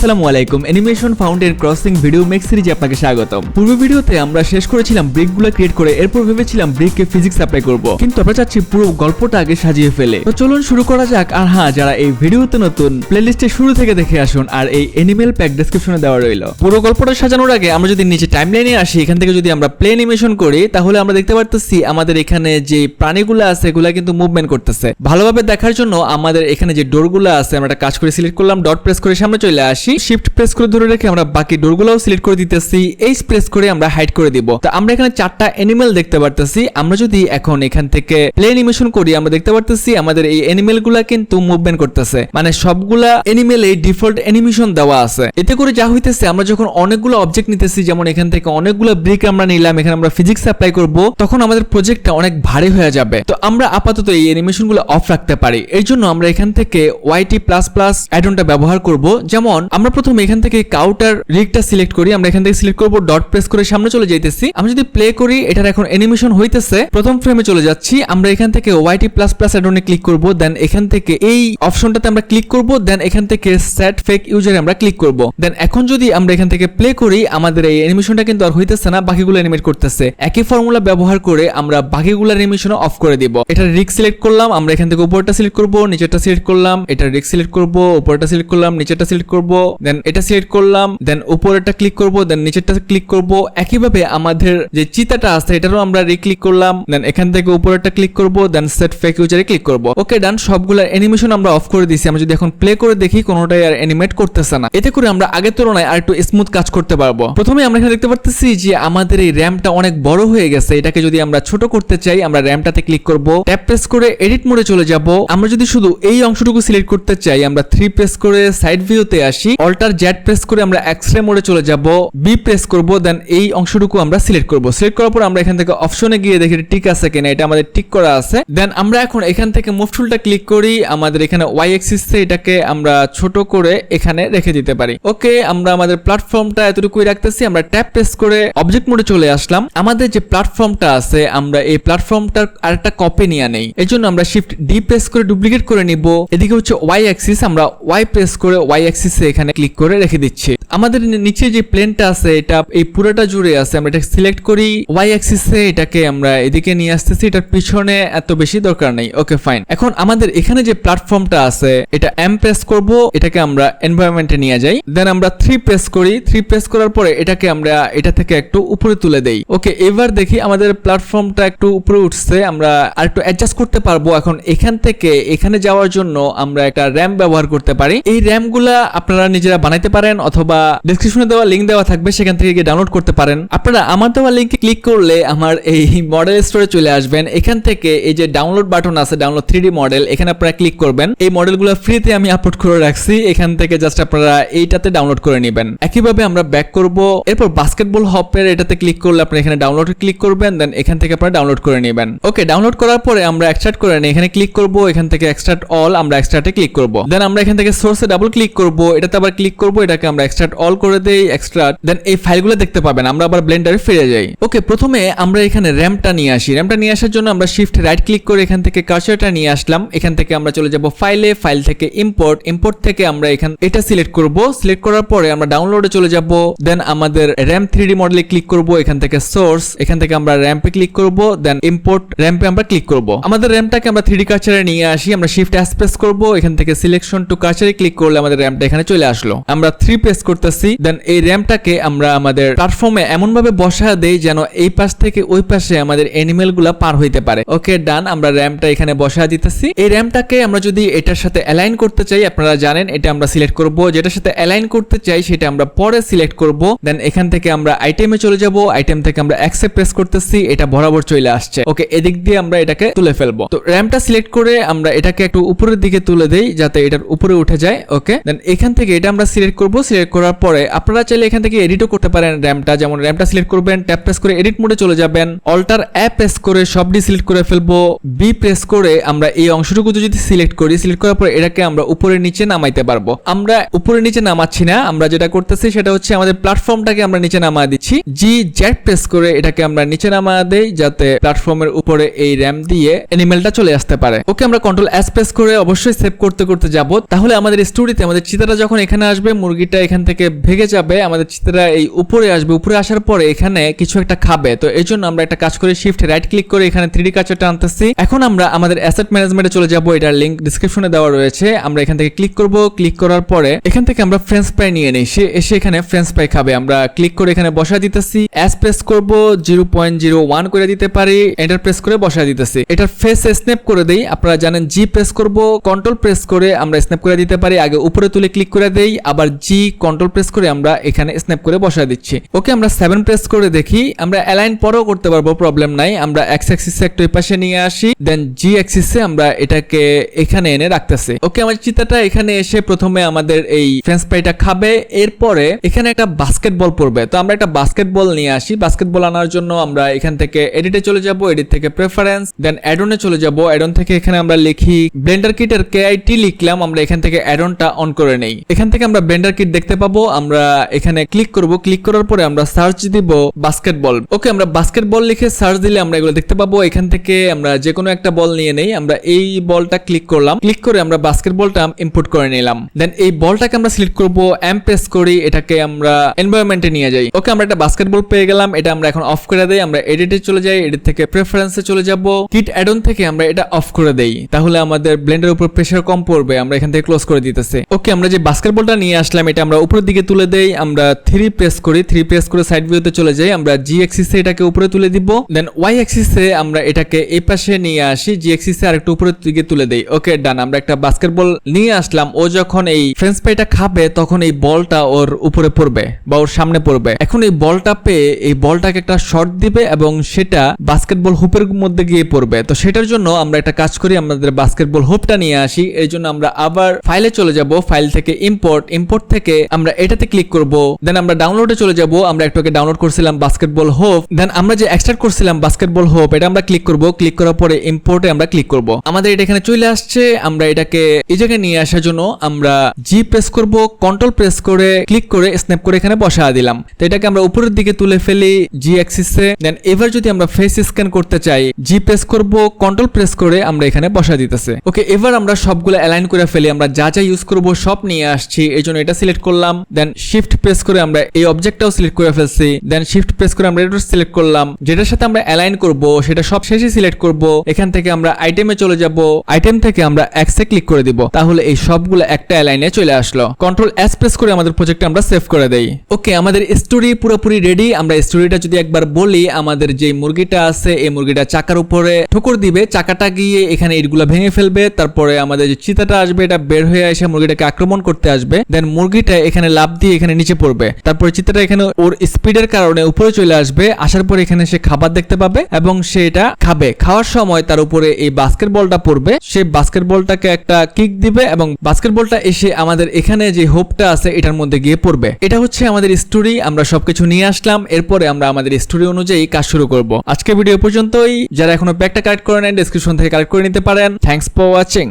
আসসালামু আলাইকুম। Animation fountain crossing video make সিরিজে আপনাকে পূর্ব ভিডিওতে আমরা শেষ করেছিলাম ক্রিয়েট করে, এরপর ভেবেছিলাম ফিজিক্স অ্যাপ্লাই করব। কিন্তু আমরা চাচ্ছি পুরো গল্পটা আগে সাজিয়ে ফেলে। তো চলুন শুরু করা যাক। আর হ্যাঁ যারা এই ভিডিওতে নতুন প্লেলিস্টে শুরু থেকে দেখে আসুন। আর এই অ্যানিমেল প্যাক ডেসক্রিপশনে দেওয়া রইল। পুরো গল্পটা সাজানোর আগে আমরা যদি নিচে আসি, এখান থেকে যদি আমরা প্লে অ্যানিমেশন করি, তাহলে আমরা দেখতে পারতেছি আমাদের এখানে যে প্রাণীগুলো আছে, এগুলা কিন্তু মুভমেন্ট করতেছে। ভালোভাবে দেখার জন্য আমাদের এখানে যে ডোরগুলো আছে, আমরা একটা কাজ করে সিলেক্ট করলাম ডট প্রেস করে সামনে চলে আসি। শিফট প্রেস করে ধরে রেখে আমরা বাকি ডোরগুলোও সিলেক্ট করে দিতেছি, এই প্রেস করে আমরা হাইড করে দিব। তো আমরা এখানে চারটা অ্যানিমেল দেখতে পারতেছি। আমরা যদি এখন এখান থেকে প্লে অ্যানিমেশন করি, আমরা দেখতে পারতেছি আমাদের এই অ্যানিমেলগুলা কিন্তু মুভমেন্ট করতেছে। মানে সবগুলা অ্যানিমেলে ডিফল্ট অ্যানিমেশন দেওয়া আছে। এতে করে যা হইতেছে, আমরা যখন অনেকগুলো অবজেক্ট নিতেছি, যেমন এখান থেকে অনেকগুলো ব্রিক আমরা নিলাম, এখানে আমরা ফিজিক্স অ্যাপ্লাই করব, তখন আমাদের প্রজেক্টটা অনেক ভারী হয়ে যাবে। তো আমরা আপাতত এই অ্যানিমেশনগুলো অফ রাখতে পারি। এই জন্য আমরা এখান থেকে ওয়াইটি প্লাস প্লাস অ্যাডনটা ব্যবহার করব। যেমন আমরা প্রথমে এখান থেকে কাউটার রিগটা সিলেক্ট করি, আমরা এখান থেকে সিলেক্ট করব ডট প্রেস করে সামনে চলে যাইতেছি। আমরা যদি প্লে করি, এটার এখন অ্যানিমেশন হইতেছে। প্রথম ফ্রেমে চলে যাচ্ছি, আমরা এখান থেকে ওয়াইটি প্লাস প্লাস অ্যাডনে ক্লিক করব দেন এখান থেকে এই অপশনটাতে আমরা ক্লিক করব দেন এখান থেকে সেট ফেক ইউজারে আমরা ক্লিক করব। দেন এখন যদি আমরা এখান থেকে প্লে করি, আমাদের এই অ্যানিমেশনটা কিন্তু আর হইতেছে না, বাকিগুলো অ্যানিমেট করতেছে। একই ফর্মুলা ব্যবহার করে আমরা বাকিগুলো অ্যানিমেশন অফ করে দিব। এটা রিক সিলেক্ট করলাম, আমরা এখান থেকে উপরটা সিলেক্ট করব, নিচেরটা সিলেক্ট করলাম এটা রিক সিলেক্ট করব, উপরটা সিলেক্ট করলাম, নিচেরটা সিলেক্ট করব। দেন এটা সিলেক্ট করলাম, দেন উপরেরটা ক্লিক করব, দেন নিচেরটা ক্লিক করব। একইভাবে আমাদের যে চিতাটা আছে, এটারও আমরা রিক্লিক করলাম, দেন এখান থেকে উপরেরটা ক্লিক করব, দেন সেট ফেক ইউজারে ক্লিক করব। ওকে ডান সবগুলো অ্যানিমেশন আমরা অফ করে দিছি। আমরা যদি এখন প্লে করে দেখি, কোনোটাই আর অ্যানিমেট করতেছে না। এতে করে আমরা আগের তুলনায় আর একটু স্মুথ কাজ করতে পারব। প্রথমে আমরা এখানে দেখতে পারতেছি যে আমাদের এই র্যামটা অনেক বড় হয়ে গেছে। এটাকে যদি আমরা ছোট করতে চাই, আমরা র্যামটাতে ক্লিক করব। ট্যাপ প্রেস করে এডিট মোডে চলে যাব। আমরা যদি শুধু এই অংশটুকু সিলেক্ট করতে চাই, আমরা থ্রি প্রেস করে সাইড ভিউতে আসি। অল্টার জেড প্রেস করে আমরা এক্সরে মোডে চলে যাব বি প্রেস করব দেন এই অংশটুকু আমরা সিলেক্ট করব। সিলেক্ট করার পর আমরা এখান থেকে অপশনে গিয়ে দেখি ঠিক আছে কিনা, এটা আমাদের ঠিক করা আছে। দেন আমরা এখন এখান থেকে মুভ টুলটা ক্লিক করি, আমাদের এখানে ওয়াই এক্সিস এটাকে আমরা ছোট করে এখানে রেখে দিতে পারি। ওকে আমরা আমাদের প্ল্যাটফর্মটা এতটুকুই রাখতেছি, আমরা ট্যাপ প্রেস করে অবজেক্ট মোডে চলে আসলাম। আমাদের যে প্ল্যাটফর্মটা আছে, আমরা এই প্ল্যাটফর্মটার আরেকটা কপি নিয়ে নেই। এই জন্য আমরা শিফট ডি প্রেস করে ডুপ্লিকেট করে নিব। এদিকে হচ্ছে ওয়াই অ্যাক্সিস আমরা ওয়াই প্রেস করে ওয়াই অ্যাক্সিসে এখানে ক্লিক করে রেখে দিচ্ছি। আমাদের নিচে যে প্লেনটা আছে, এটা এই পুরোটা জুড়ে আছে। আমরা এটা সিলেক্ট করি ওয়াই অ্যাক্সিসে এটাকে আমরা এদিকে নিয়ে আসতেছি। এটার পিছনে এত বেশি দরকার নেই। ওকে ফাইন এখন আমাদের এখানে যে প্ল্যাটফর্মটা আছে, এটা এম প্রেস করব, এটাকে আমরা এনভায়রনমেন্টে নিয়ে যাই। দেন আমরা থ্রি প্রেস করি। থ্রি প্রেস করার পরে এটাকে আমরা এটা থেকে একটু উপরে তুলে দেই। ওকে এবার দেখি আমাদের প্ল্যাটফর্মটা একটু উপরে উঠছে। আমরা আর একটু অ্যাডজাস্ট করতে পারব। এখন এখান থেকে এখানে যাওয়ার জন্য আমরা একটা র্যাম ব্যবহার করতে পারি। এই র্যামগুলা আপনারা নিজেরা বানাইতে পারেন অথবা ডিসক্রিপশনে দেওয়া লিঙ্ক দেওয়া থাকবে, সেখান থেকে গিয়ে ডাউনলোড করতে পারেন। আপনারা আমার দেওয়া লিঙ্কে ক্লিক করলে আমার এই মডেল স্টোরে চলে আসবেন। এখান থেকে এই যে ডাউনলোড বাটন আছে ডাউনলোড থ্রি মডেল এখানে আপনারা ক্লিক করবেন। এই মডেলগুলো ফ্রিতে আমি আপলোড করে রাখছি। এখান থেকে জাস্ট আপনারা এইটাতে ডাউনলোড করে নেবেন। একইভাবে আমরা ব্যাক করব। এরপর বাস্কেটবল হপের এটাতে ক্লিক করলে আপনি এখানে ডাউনলোড ক্লিক করবেন দেন এখান থেকে আপনারা ডাউনলোড করে নেবেন। ওকে ডাউনলোড করার পরে আমরা এক্সট্রাক্ট করে নিই এখানে ক্লিক করব। এখান থেকে এক্সট্রাক্ট অল আমরা এক্সট্রাক্টে ক্লিক করব। দেন আমরা এখান থেকে সোর্সে ডাবল ক্লিক করব। এটাতে আবার ক্লিক করব, এটাকে আমরা এক্সট্রাক্ট অল করে দেই এক্সট্রাক্ট দেন এই ফাইলগুলো দেখতে পাবেন, আমরা আবার ব্লেন্ডারে ফিরে যাই। ওকে প্রথমে আমরা এখানে র্যামটা নিয়ে আসি। র্যামটা নিয়ে আসার জন্য আমরা শিফট রাইট ক্লিক করে এখান থেকে কার্সারটা নিয়ে আসলাম। এখান থেকে আমরা চলে যাব ফাইলে ফাইল থেকে ইম্পোর্ট ইম্পোর্ট থেকে আমরা এখান, এটা সিলেক্ট করব। সিলেক্ট করার পরে আমরা ডাউনলোডে চলে যাব দেন আমাদের র্যাম থ্রি মডেলে ক্লিক করব, এখান থেকে সোর্স এখান থেকে আমরা র্যাম্পে ক্লিক করব দেন ইম্পোর্ট র্যাম্পে আমরা ক্লিক করব। আমাদের র্যামটাকে আমরা থ্রি কার্সারে নিয়ে আসি, আমরা শিফট অ্যাস প্রেস করব, এখান থেকে সিলেকশন টু কার্সারে ক্লিক করলে আমাদের র্যামটা এখানে চলে আসলো। আমরা থ্রি প্রেস করতেছি দেন এই র্যামটাকে আমরা আমাদের প্ল্যাটফর্মে এমন ভাবে বসা দেই যেন এই পাশ থেকে ওই পাশে আমাদের এনিমেলগুলা পার হইতে পারে। ওকে ডান আমরা র্যামটা এখানে বসা দিতেছি। এই র্যামটাকে আমরা যদি এটার সাথে অ্যালাইন করতে চাই, আপনারা জানেন এটা আমরা সিলেক্ট করব। যেটার সাথে অ্যালাইন করতে চাই, সেটা আমরা পরে সিলেক্ট করব। দেন এখান থেকে আমরা আইটেমে চলে যাব আইটেম থেকে আমরা অ্যাকসেপ্ট প্রেস করতেছি, এটা বরাবর চলে আসছে। ওকে এদিক দিয়ে আমরা এটাকে তুলে ফেলব। তো র্যামটা সিলেক্ট করে আমরা এটাকে একটু উপরের দিকে তুলে দেই, যাতে এটার উপরে উঠে যায়। ওকে দেন এখান থেকে এটা আমরা সিলেক্ট করব সিলেক্ট করার পরে আপনারা চাইলে এখান থেকে এডিটও করতে পারেন র্যামটা। যেমন র্যামটা সিলেক্ট করবেন ট্যাপ প্রেস করে এডিট মোডে চলে যাবেন। অল্টার অ্যাপ প্রেস করে সব সিলেক্ট করে ফেলব। বি প্রেস করে আমরা এই অংশটুকু যদি সিলেক্ট করি সিলেক্ট করার পরে এটাকে আমরা উপরে নিচে নামাইতে পারব। আমরা উপরে নিচে নামাচ্ছি না, আমরা যেটা করতেছি সেটা হচ্ছে আমাদের প্ল্যাটফর্মটাকে আমরা নিচে নামা দিচ্ছি। জি জ্যাট প্রেস করে এটাকে আমরা নিচে নামা দেই, যাতে প্ল্যাটফর্মের উপরে এই র্যাম দিয়ে অ্যানিমেলটা চলে আসতে পারে। ওকে আমরা কন্ট্রোল এস প্রেস করে অবশ্যই সেভ করতে করতে যাব। তাহলে আমাদের স্টোরিতে আমাদের চিতাটা যখন এখানে আসবে, মুরগিটা এখান থেকে ভেঙে যাবে, আমাদের চিতাটা এই উপরে আসবে, উপরে আসার পরে এখানে কিছু একটা খাবে। তো এই জন্য আমরা একটা কাজ করে শিফট রাইট ক্লিক করে এখানে থ্রি কাচারটা আনতেছি। এখন আমরা আমাদের অ্যাসেট ম্যানেজমেন্টে চলে যাব, এটার লিংক ডিসক্রিপশনে দেওয়া রয়েছে। আমরা এখান থেকে ক্লিক করব ক্লিক করার পরে এখান থেকে আমরা ফ্রেঞ্চ ফ্রাই নিয়ে নিই, সে এসে এখানে ফ্রেঞ্চ ফ্রাই খাবে। আমরা ক্লিক করে এখানে বসা দিতেছি অ্যাস প্রেস করব জিরো পয়েন্ট জিরো ওয়ান করে দিতে পারি এন্টার প্রেস করে বসা দিতেছি। এটার ফেস স্ন্যাপ করে দেই, আপনারা জানেন জি প্রেস করব কন্ট্রোল প্রেস করে আমরা স্ন্যাপ করে দিতে পারি, আগে উপরে তুলে ক্লিক করে দেই। আবার জি কন্ট্রোল প্রেস করে আমরা এখানে স্ন্যাপ করে বসা দিচ্ছি। ওকে আমরা সেভেন প্রেস করে দেখি। আমরা অ্যালাইন পরেও করতে পারব প্রবলেম নাই। আমরা এক্স অ্যাক্সিসে একটু পাশে নিয়ে আসি দেন জি অ্যাক্সিসে আমরা এটাকে এখানে এনে রাখতেছি। ওকে আমার চিতাটা এখানে এসে প্রথমে আমাদের এই ফ্রেঞ্চ ফ্রাইটা খাবে। এরপরে এখানে একটা বাস্কেটবল পড়বে। তো আমরা একটা বাস্কেটবল নিয়ে আসি। বাস্কেটবল আনার জন্য আমরা এখান থেকে এডিটে চলে যাব এডিট থেকে প্রেফারেন্স দেন অ্যাডনে চলে যাব। অ্যাডন থেকে এখানে আমরা লিখি ব্লেন্ডার কিটের কেআইটি লিখলাম। আমরা এখান থেকে অ্যাডনটা অন করে নেই। এখান থেকে আমরা ব্লেন্ডার কিট দেখতে পাবো। আমরা এখানে ক্লিক করব। ক্লিক করার পরে আমরা সার্চ দিব বাস্কেটবল ওকে আমরা বাস্কেটবল লিখে সার্চ দিলে আমরা এগুলো দেখতে পাবো। এখান থেকে আমরা যে কোনো একটা বল নিয়ে নেই। আমরা এই বলটা ক্লিক করলাম। ক্লিক করে আমরা বাস্কেটবলটা ইনপুট করে নিলাম। দেন এই বলটাকে আমরা সিলেক্ট করব এম প্রেস করি, এটাকে আমরা এনভায়রনমেন্টে নিয়ে যাই। ওকে আমরা একটা বাস্কেটবল পেয়ে গেলাম। এটা আমরা এখন অফ করে দেই। আমরা এডিটে চলে যাই। এডিট থেকে প্রেফারেন্সে চলে যাব। কিট অ্যাডন থেকে আমরা এটা অফ করে দেই। তাহলে আমাদের ব্লেন্ডের উপর প্রেসার কম পড়বে। আমরা এখান থেকে ক্লোজ করে দিতেছে। ওকে আমরা যে বাস্কেটবলটা নিয়ে আসলাম, এটা আমরা উপরের দিকে তুলে দেই, আমরা থ্রি প্রেস করি থ্রি প্রেস করে সাইড ভিউতে চলে যাই, আমরা জি এক্সিসে এটাকে উপরে তুলে দিব দেন ওয়াই এক্সিসে আমরা এটাকে এই পাশে নিয়ে আসি জি এক্সিসে আরেকটু উপরের দিকে তুলে দেই। ওকে ডান আমরা একটা বাস্কেটবল নিয়ে আসলাম, ও যখন এই ফ্রেঞ্চ ফ্রাইটা খাবে, তখন এই বলটা ওর উপরে পড়বে বা ওর সামনে পড়বে। এখন এই বলটা পেয়ে এই বলটাকে একটা শর্ট দিবে এবং সেটা বাস্কেটবল হুপের মধ্যে গিয়ে পড়বে। তো সেটার জন্য আমরা একটা কাজ করি, আমাদের বাস্কেটবল হুপটা নিয়ে আসি এর জন্য আমরা আবার ফাইলে চলে যাব ফাইল থেকে ইম্পোর্ট ইম্পোর্ট থেকে আমরা এটাতে ক্লিক করব দেন আমরা ডাউনলোডে চলে যাব, আমরা একটু আগে ডাউনলোড করছিলাম বাস্কেটবল হোপ দেন আমরা যে এক্সট্রাক্ট করছিলাম বাস্কেটবল হোপ এটা আমরা ক্লিক করব ক্লিক করার পরে ইম্পোর্টে আমরা ক্লিক করব। আমাদের এটা এখানে চলে আসছে, আমরা এটাকে এই জায়গায় নিয়ে আসার জন্য আমরা জি প্রেস করব কন্ট্রোল প্রেস করে ক্লিক করে স্ন্যাপ করে এখানে বসা দিলাম। তো এটাকে আমরা উপরের দিকে তুলে ফেলি জি অ্যাক্সিসে দেন এবার যদি আমরা ফেস স্ক্যান করতে চাই জি প্রেস করব কন্ট্রোল প্রেস করে আমরা এখানে বসা দিতেছে। ওকে এবার আমরা সবগুলো অ্যালাইন করে ফেলি, আমরা যা যা ইউজ করব সব নিয়ে আসছি। এই জন্য এটা সিলেক্ট করলাম। দেন শিফট প্রেস করে আমরা এই অবজেক্টটাও সিলেক্ট করে ফেলছি। দেন শিফট প্রেস করে আমরা এটা সিলেক্ট করলাম। যেটার সাথে আমরা অ্যালাইন করব, সেটা সব শেষে সিলেক্ট করব। এখান থেকে আমরা আইটেমে চলে যাব। আইটেম থেকে আমরা এক্সে ক্লিক করে দিব। তাহলে এই সবগুলো একটা অ্যালাইনে চলে আসলো। কন্ট্রোল এস প্রেস করে আমাদের প্রজেক্টটা আমরা সেভ করে দেই। ওকে আমাদের স্টোরি পুরোপুরি রেডি আমরা স্টোরিটা যদি একবার বলি, আমাদের যে মুরগিটা আছে, এই মুরগিটা চাকার উপরে ঠোকর দিবে। চাকাটা গিয়ে এখানে ইটগুলো ভেঙে ফেলবে। তারপরে আমাদের যে চিতাটা আসবে, এটা বের হয়ে এসে মুরগিটাকে আক্রমণ করতে আসবে দেন মুরগিটা এখানে লাভ দিয়ে এখানে নিচে পড়বে। তারপরে চিতাটা এখানে ওর স্পিডের কারণে উপরে চলে আসবে। আসার পর এখানে সে খাবার দেখতে পাবে এবং সে এটা খাবে। খাওয়ার সময় তার উপরে এই বাস্কেটবলটা পড়বে। সে বাস্কেটবলটাকে একটা কিক দিবে এবং বাস্কেটবলটা এসে আমাদের এখানে যে হোপটা আছে এটার মধ্যে গিয়ে পড়বে। এটা হচ্ছে আমাদের স্টোরি। আমরা সবকিছু নিয়ে আসলাম। এরপরে আমরা আমাদের স্টোরি অনুযায়ী কাজ শুরু করব। আজকে ভিডিও পর্যন্তই। যারা এখনও প্যাকটা কালেক্ট করে নেন ডেসক্রিপশন থেকে কালেক্ট করে নিতে পারেন। Thanks for watching